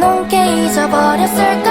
넘게 잊어버렸을까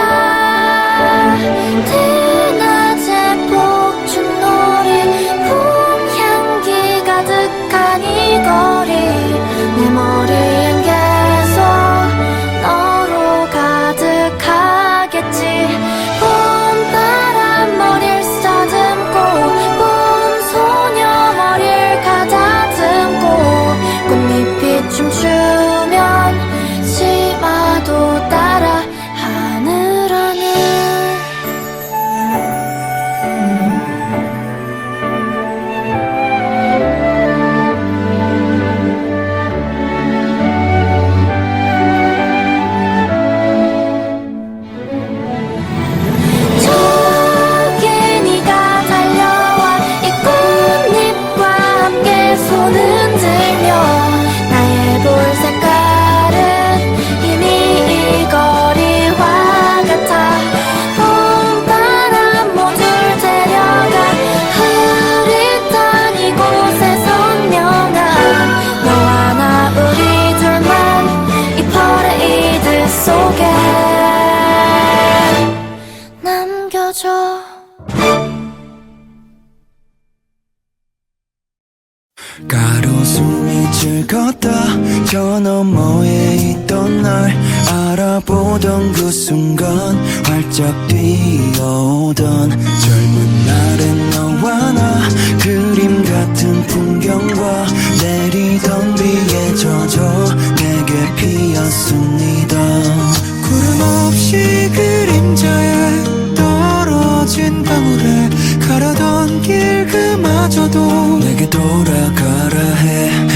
활짝 뛰어오던 젊은 날엔 너와 나 그림 같은 풍경과 내리던 비에 젖어 내게 피었습니다. 구름 없이 그림자에 떨어진 방울에 가려던 길 그마저도 내게 돌아가라 해.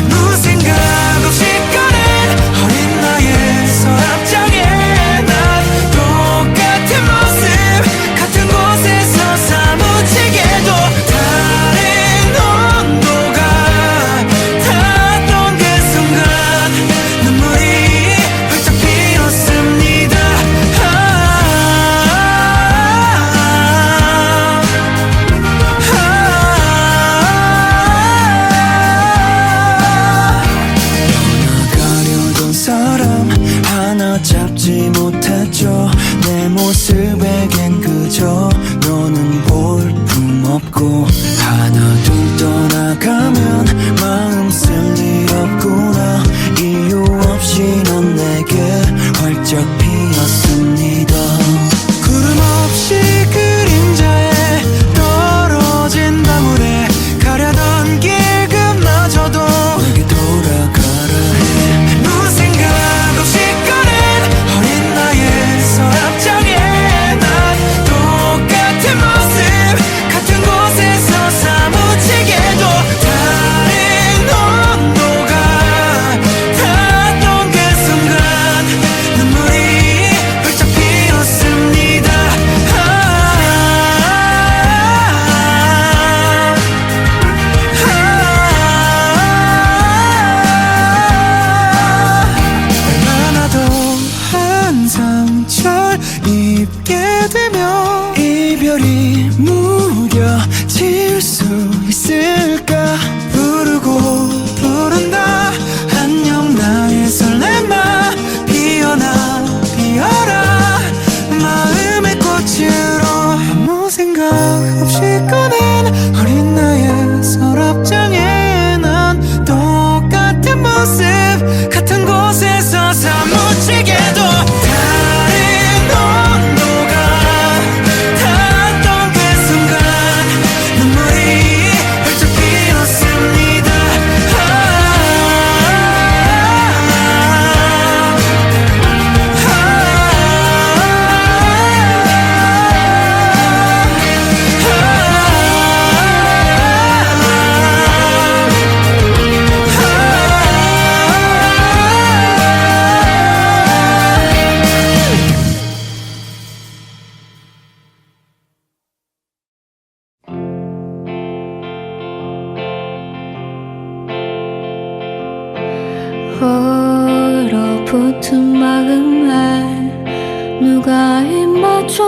마음을 누가 입맞춰줄까요?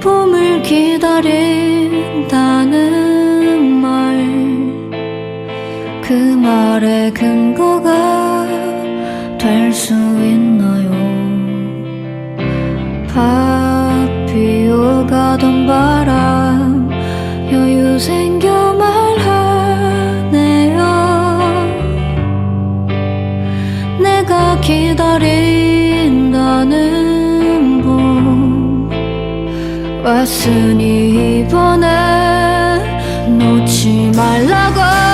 봄을 기다린다는 말 그 말에 금 왔으니 이번에 놓지 말라고.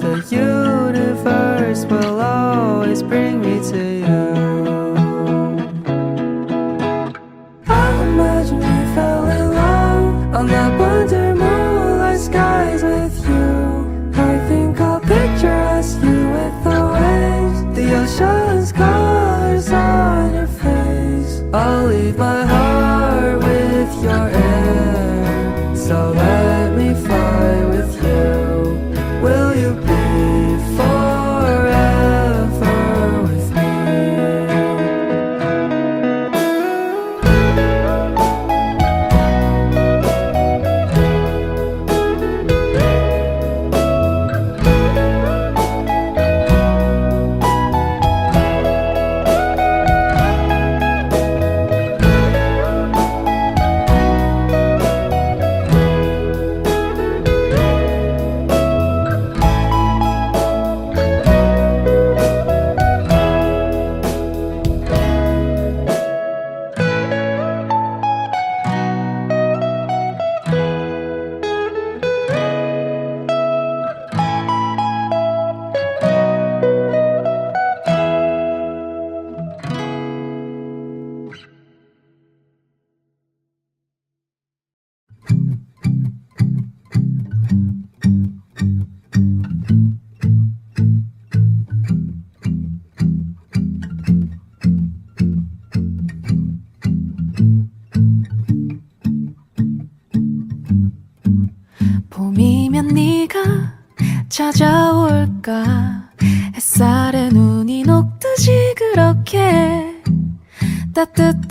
sisters.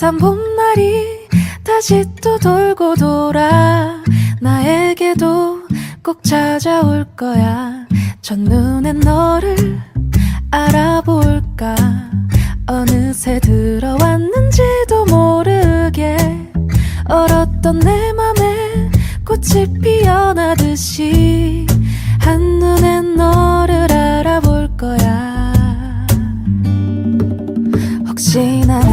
따뜻한 봄날이 다시 또 돌고 돌아 나에게도 꼭 찾아올 거야. 첫눈에 너를 알아볼까? 어느새 들어왔는지도 모르게 얼었던 내 맘에 꽃이 피어나듯이 한눈에 너를 알아볼 거야. 혹시나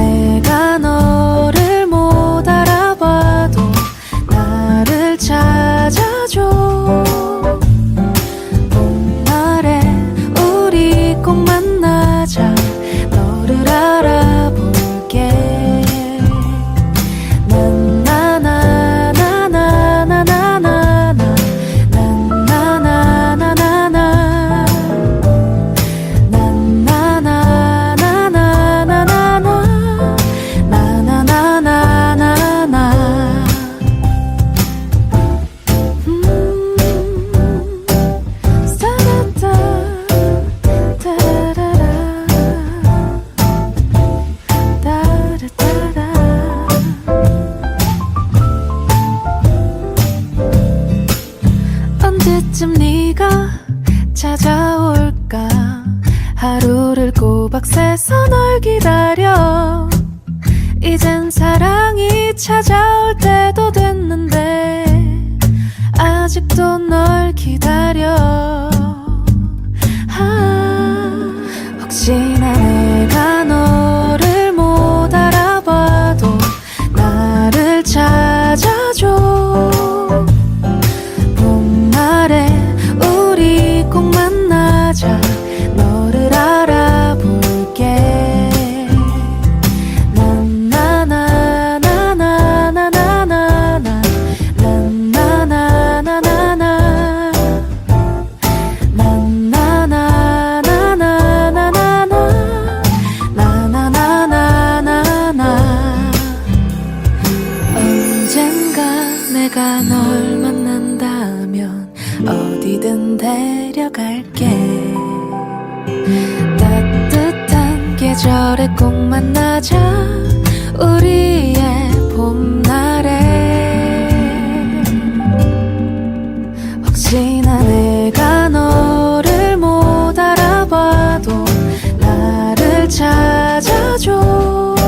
지난 내가 너를 못 알아봐도 나를 찾아줘.